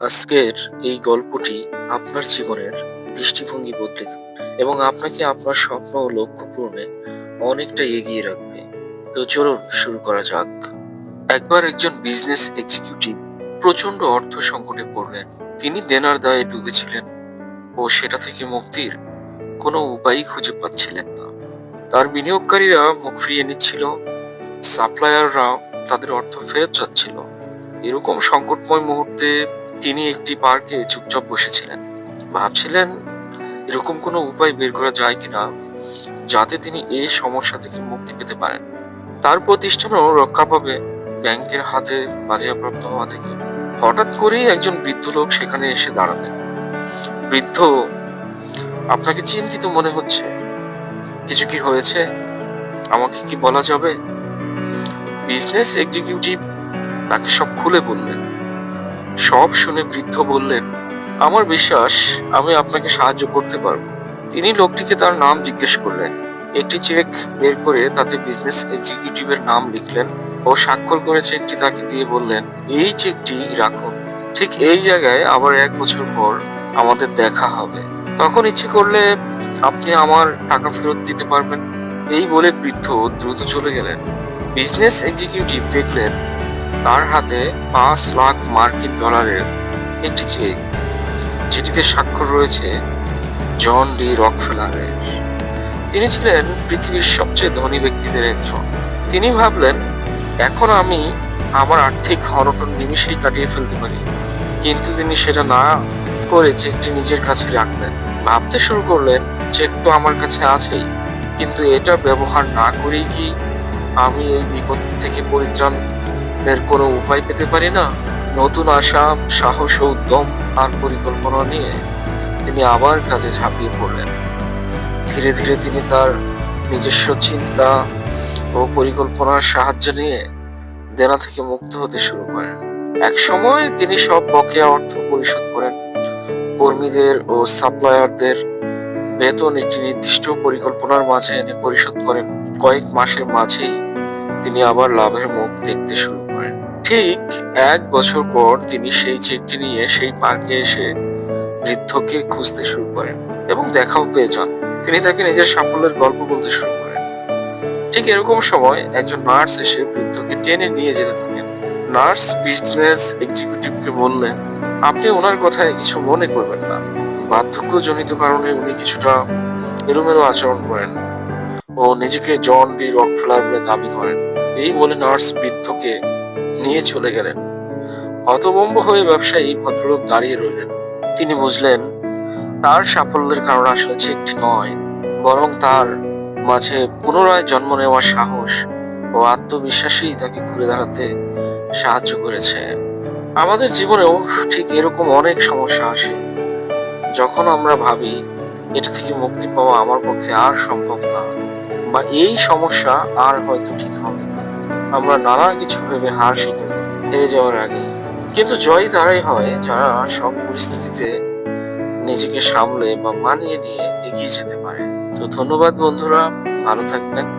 আজকের এই গল্পটি আপনার জীবনের দৃষ্টিভঙ্গি বদলে এবং আপনাকে আপনার স্বপ্ন ও লক্ষ্য পূরণে অনেকটা এগিয়ে রাখবে। তো চলুন শুরু করা যাক। একবার একজন বিজনেস এক্সিকিউটিভ প্রচণ্ড অর্থ সংকটে পড়লেন। তিনি দেনার দায়ে ডুবেছিলেন ও সেটা থেকে মুক্তির কোনো উপায়ই খুঁজে পাচ্ছিলেন না। তার বিনিয়োগকারীরা মুখ ফিরিয়ে নিচ্ছিল সাপ্লায়াররা তাদের অর্থ ফেরত চাচ্ছিল। এরকম সংকটময় মুহূর্তে তিনি একটি পার্কে চুপচাপ বসেছিলেন। ভাবছিলেন, এরকম কোনো উপায় বের করা যায় কিনা যাতে তিনি এই সমস্যা থেকে মুক্তি পেতে পারেন। তার প্রতিষ্ঠানও রক্ষা পাবে ব্যাংকের হাতে বাজেয়াপ্রাপ্ত হওয়া থেকে। হঠাৎ করেই একজন বৃদ্ধ লোক সেখানে এসে দাঁড়ালেন। বৃদ্ধ, আপনাকে চিন্তিত মনে হচ্ছে। কিছু কি হয়েছে? আমাকে কি বলা যাবে? বিজনেস এক্সিকিউটিভ তাকে সব খুলে বললেন। সব শুনে বৃদ্ধ বললেন, আমার বিশ্বাস, আমি আপনাকে সাহায্য করতে পারব। তিনি লোকটিকে তার নাম জিজ্ঞেস করলেন। একটি চেক বের করে তাতে বিজনেস এক্সিকিউটিভের নাম লিখলেন ও স্বাক্ষর করে চেকটি তাকে দিয়ে বললেন, এই চেকটি রাখুন। ঠিক এই জায়গায় আবার এক বছর পর আমাদের দেখা হবে। তখন ইচ্ছে করলে আপনি আমার টাকা ফেরত দিতে পারবেন। এই বলে বৃদ্ধ দ্রুত চলে গেলেন। বিজনেস এক্সিকিউটিভ দেখলেন তার হাতে পাঁচ লাখ মার্কিন ডলারের একটি চেক, যেটিতে স্বাক্ষর রয়েছে জন ডি রকফেলারের। তিনি ছিলেন পৃথিবীর সবচেয়ে ধনী ব্যক্তিদের একজন। তিনি ভাবলেন, এখন আমি আমার আর্থিক অনটন নিমিশেই কাটিয়ে ফেলতে পারি। কিন্তু তিনি সেটা না করে চেকটি নিজের কাছে রাখলেন। ভাবতে শুরু করলেন, চেক তো আমার কাছে আছেই, কিন্তু এটা ব্যবহার না করেই কি আমি এই বিপদ থেকে পরিত্রাণের কোনো উপায় পেতে পারি না। নতুন আশা, সাহস ও উদ্যম আর পরিকল্পনা নিয়ে তিনি আবার কাজে ঝাঁপিয়ে পড়লেন। ধীরে ধীরে তিনি তার নিজস্ব চিন্তা ও পরিকল্পনার সাহায্য নিয়ে দেনা থেকে মুক্ত হতে শুরু করেন। এক সময় তিনি সব বকেয়া অর্থ পরিশোধ করেন। কর্মীদের ও সাপ্লায়ারদের বেতন একটি নির্দিষ্ট পরিকল্পনার মাঝে এনে পরিশোধ করেন। কয়েক মাসের মাঝেই তিনি আবার লাভের মুখ দেখতে শুরু ঠিক এক বছর পর তিনি সেই চেকটি নিয়ে সেই পার্কে এসে বৃদ্ধকে খুঁজতে শুরু করেন এবং দেখাও পেয়ে যান। তিনি তাকে নিজের সাফল্যের গল্প বলতে শুরু করেন। ঠিক এরকম সময় একজন নার্স এসে বৃদ্ধকে টেনে নিয়ে যেতে থাকেন। নার্স বিজনেস এক্সিকিউটিভকে বললেন, আপনি ওনার কথায় কিছু মনে করবেন না। বার্ধক্যজনিত কারণে উনি কিছুটা এলোমেলো আচরণ করেন ও নিজেকে জন ডি রকফেলার বলে দাবি করেন। এই বলে নার্স বৃদ্ধকে নিয়ে চলে গেলেন। হতভম্ব হয়ে ব্যবসায়ী ভদ্রলোক দাঁড়িয়ে রইলেন। তিনি বুঝলেন, তার সাফল্যের কারণ আসলে চেকটি নয়, বরং তার মাঝে পুনরায় জন্ম নেওয়ার সাহস ও আত্মবিশ্বাসই তাকে ঘুরে দাঁড়াতে সাহায্য করেছে। আমাদের জীবনেও ঠিক এরকম অনেক সমস্যা আসে। যখন আমরা ভাবি, এটা থেকে মুক্তি পাওয়া আমার পক্ষে আর সম্ভব না, বা এই সমস্যা আর হয়তো ঠিক হবে আমরা নানা কিছু ভেবে হার শিখে হেরে যাওয়ার আগে। কিন্তু জয় তারাই হয় যারা সব পরিস্থিতিতে নিজেকে সামলে বা মানিয়ে নিয়ে এগিয়ে যেতে পারে। তো ধন্যবাদ বন্ধুরা, ভালো থাকবেন।